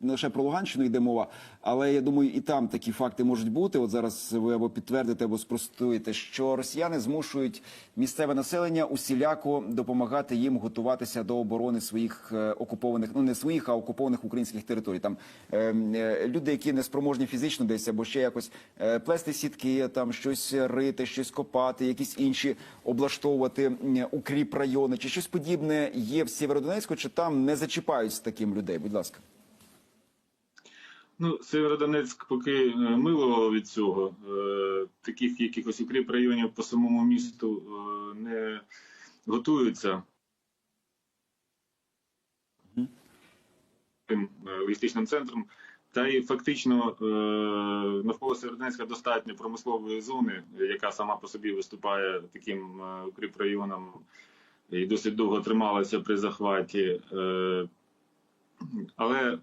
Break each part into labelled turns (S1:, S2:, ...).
S1: не лише про Луганщину йде мова, але я думаю, і там такі факти можуть бути. От зараз ви або підтвердите, або спростуєте, що росіяни змушують місцеве населення усіляко допомагати їм готуватися до оборони своїх е, окупованих, ну не своїх, а окупованих українських територій. Там е, е, люди, які не спроможні фізично десь або ще якось е, плести сітки, там щось рити, щось копати, якісь інші облаштовувати укріп райони чи щось подібне є в Сєвєродонецьку, чи там не зачіпають таким людей? Будь ласка.
S2: Ну, Северодонецьк поки е, милував від цього. Е, Таких якихось укріп районів по самому місту е, не готуються. Тим логістичним центром. Та і фактично навколо Северодонецька достатньо промислової зони, яка сама по собі виступає таким укріп районом і досить довго трималася при захваті. Але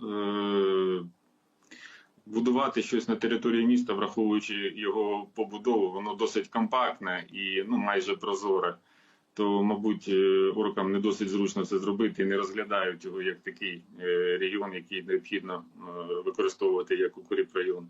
S2: будувати щось на території міста, враховуючи його побудову, воно досить компактне і ну майже прозоре. То, мабуть, е, оркам не досить зручно це зробити і не розглядають його як такий е, регіон, який необхідно е, використовувати як укріп район.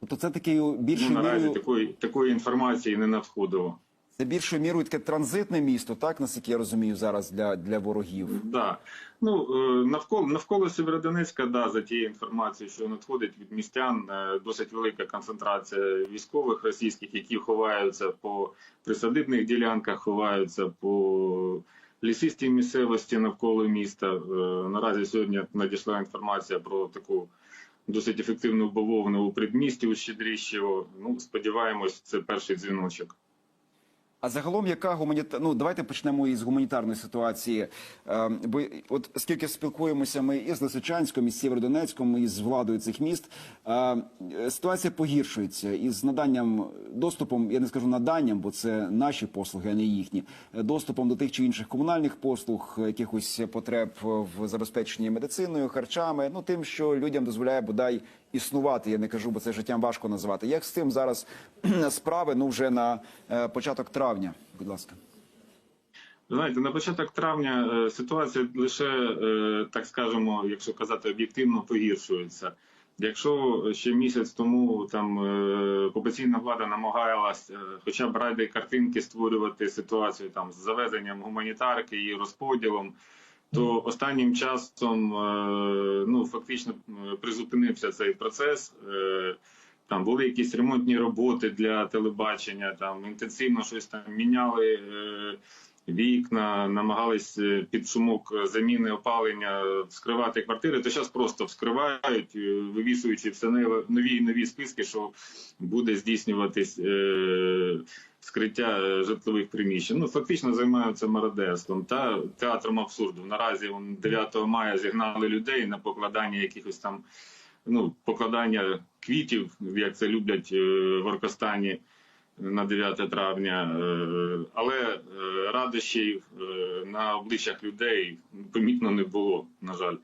S1: Тобто це такий
S2: Ну,
S1: більшою
S2: наразі такої такої інформації не надходило.
S1: Це більшою мірою таке транзитне місто, так наскільки я розумію зараз для, для ворогів.
S2: Да. Ну, е, навколо, навколо Сєвєродонецька, да, за тією інформацією, що надходить від містян, е, досить велика концентрація військових російських, які ховаються по присадибних ділянках, ховаються по лісистій місцевості навколо міста. Е, Наразі сьогодні надійшла інформація про таку досить ефективну бавовну у предмісті у Щедріщево. Ну, сподіваємось, це перший дзвіночок.
S1: А загалом, яка гуманіта... Ну, давайте почнемо із гуманітарної ситуації. Е, бо от скільки спілкуємося ми і з Лисичанськом, і з Сєвєродонецьком, і з владою цих міст, е, ситуація погіршується із наданням доступом, я не скажу наданням, бо це наші послуги, а не їхні. е, Доступом до тих чи інших комунальних послуг, якихось потреб в забезпеченні медициною, харчами, ну тим, що людям дозволяє бодай існувати. Я не кажу, бо це життям важко назвати. Як з цим зараз справи? Ну вже на е, початок травня, будь ласка.
S2: Знаєте, на початок травня е, ситуація лише, е, так скажемо, якщо казати об'єктивно, погіршується. Якщо ще місяць тому там окупаційна влада намагалась хоча б ради картинки створювати ситуацію там з завезенням гуманітарки і розподілом, то останнім часом е, ну фактично е, призупинився цей процес. Е, Там були якісь ремонтні роботи для телебачення, там інтенсивно щось там міняли. Е, вікна, намагались е, під шумок заміни опалення вскривати квартири, то зараз просто вскривають, е, вивішуючи все нові і нові списки, що буде здійснюватись е, скриття е, житлових приміщень. Ну фактично займаються мародерством та театром абсурду. Наразі он 9 мая зігнали людей на покладання якихось там ну покладання квітів, як це люблять е, в Оркостані на 9 травня, е, але е, радощів е, на обличчях людей помітно не було, на жаль.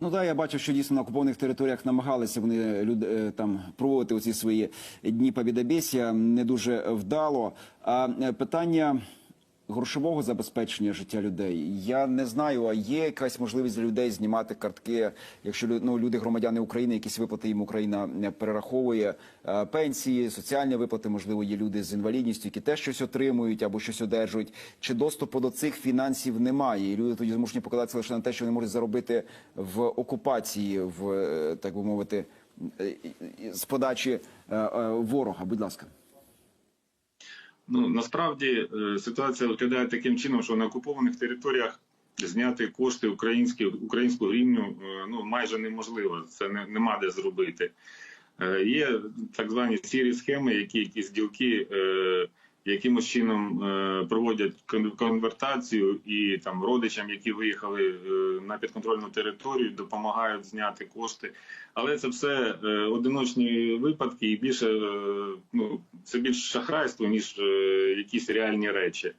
S1: Ну так, я бачу, що дійсно на окупованих територіях намагалися вони люд, там проводити оці свої дні побідобєсія не дуже вдало. А питання грошового забезпечення життя людей. Я не знаю, а є якась можливість для людей знімати картки, якщо ну, люди, громадяни України, якісь виплати їм Україна не перераховує е, пенсії, соціальні виплати, можливо, є люди з інвалідністю, які теж щось отримують або щось одержують. Чи доступу до цих фінансів немає? І люди тоді змушені покладатися лише на те, що вони можуть заробити в окупації, в е, так би мовити, е, з подачі е, е, ворога. Будь ласка.
S2: Ну насправді е, ситуація виглядає таким чином, що на окупованих територіях зняти кошти українську гривню е, ну майже неможливо. Це не нема де зробити. Е, Є так звані сірі схеми, які якісь ділки е, якимось чином е, проводять конвертацію і там родичам, які виїхали е, на підконтрольну територію, допомагають зняти кошти. Але це все е, одиночні випадки, і більше ну це більш шахрайство ніж якісь реальні речі.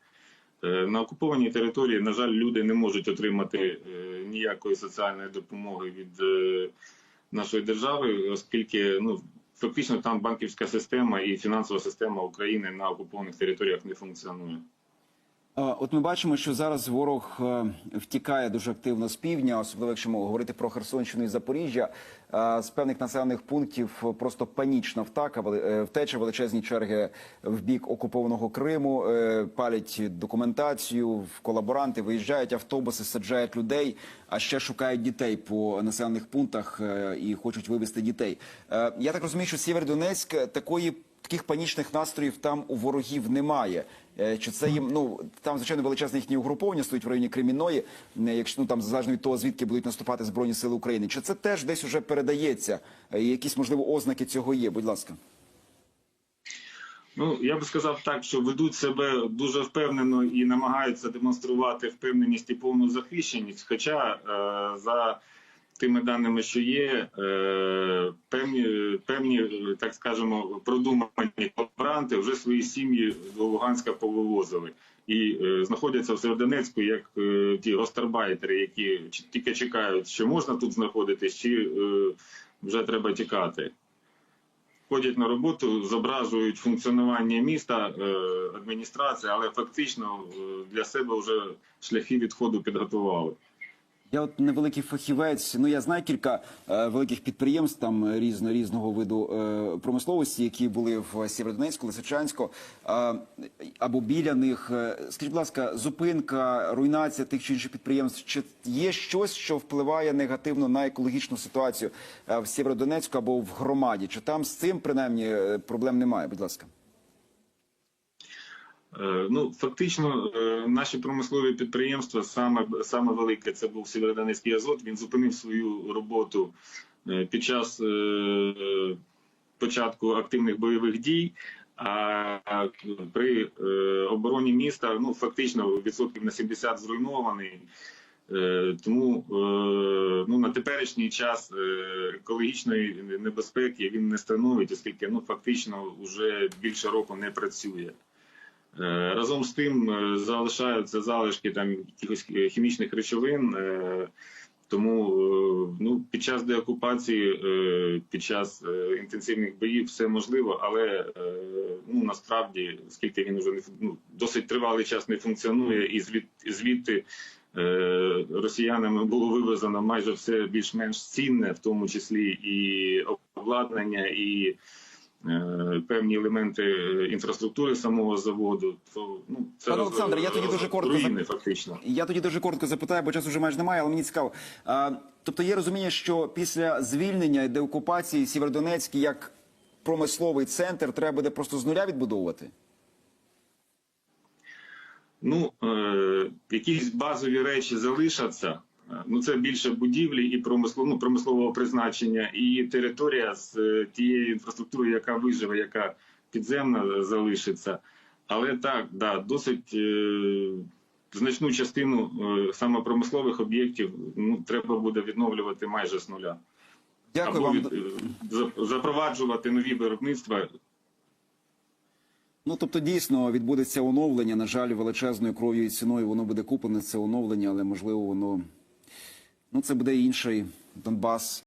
S2: На окупованій території, на жаль, люди не можуть отримати ніякої соціальної допомоги від нашої держави, оскільки ну фактично там банківська система і фінансова система України на окупованих територіях не функціонує.
S1: Е, От ми бачимо, що зараз ворог е, втікає дуже активно з півдня, особливо якщо говорити про Херсонщину і Запоріжжя. Е, З певних населених пунктів просто панічна втака, е, втеча, величезні черги в бік окупованого Криму, е, палять документацію, колаборанти виїжджають автобуси, саджають людей, а ще шукають дітей по населених пунктах е, і хочуть вивезти дітей. Е, Я так розумію, що Сєвєродонецьк е, такої таких панічних настроїв там у ворогів немає. Е, Чи це їм ну там звичайно величезне їхнє угруповання стоїть в районі Креміної, е, якщо ну там залежно від того, звідки будуть наступати збройні сили України? Чи це теж десь уже передається? Е, Якісь можливо ознаки цього є? Будь ласка.
S2: Ну, я би сказав так, що ведуть себе дуже впевнено і намагаються демонструвати впевненість і повну захищеність. Хоча е, за тими даними, що є, е, певні, певні, так скажемо, продумані колаборанти вже свої сім'ї до Луганська повивозили. І е, знаходяться в Северодонецьку як е, ті гостарбайтери, які тільки чекають, що можна тут знаходитись, чи вже треба тікати ходять на роботу, зображують функціонування міста, адміністрації, але фактично для себе вже шляхи відходу підготували.
S1: Я от невеликий фахівець. Ну я знаю кілька е, великих підприємств там різно різного виду е, промисловості, які були в Сєвєродонецьку, Лисичанську е, або біля них. Е, Скажіть, будь ласка, зупинка, руйнація тих чи інших підприємств. Чи є щось, що впливає негативно на екологічну ситуацію е, в Сєвєродонецьку або в громаді? Чи там з цим принаймні е, проблем немає? Будь ласка.
S2: Е, Ну, фактично, е, наші промислові підприємства, саме, саме велике, це був Сєвєродонецький Азот, він зупинив свою роботу е, під час початку активних бойових дій. А при обороні міста ну фактично відсотків на 70 зруйнований. Тому ну, на теперішній час екологічної небезпеки він не становить, оскільки ну, фактично вже більше року не працює. Е, Разом з тим е, залишаються залишки там якихось хімічних речовин. е, Тому ну, під час деокупації, під час інтенсивних боїв все можливо, але ну, насправді, оскільки він вже не ну, досить тривалий час не функціонує, і звід, звідти росіянами було вивезено майже все більш-менш цінне, в тому числі і обладнання, і певні елементи е, інфраструктури самого заводу. То ну це
S1: Пане
S2: роз-
S1: я тоді дуже коротко
S2: руїни, фактично.
S1: Я тоді дуже коротко запитаю, бо часу вже майже немає, але мені цікаво. А, тобто є розуміння, що після звільнення і деокупації Сєвєродонецький як промисловий центр треба буде просто з нуля відбудовувати?
S2: Ну, е, якісь базові речі залишаться. Е, Ну, це більше будівлі і промислов, ну, промислового призначення, і територія з е, тією інфраструктурою, яка виживе, яка підземна залишиться. Але так, да, досить е, значну частину е, саме промислових об'єктів ну, треба буде відновлювати майже з нуля.
S1: Дякую
S2: Або
S1: вам.
S2: від, е, запроваджувати нові виробництва
S1: Ну тобто дійсно відбудеться оновлення. На жаль, величезною кров'ю і ціною воно буде куплене це оновлення, але можливо воно ну це буде інший Донбас.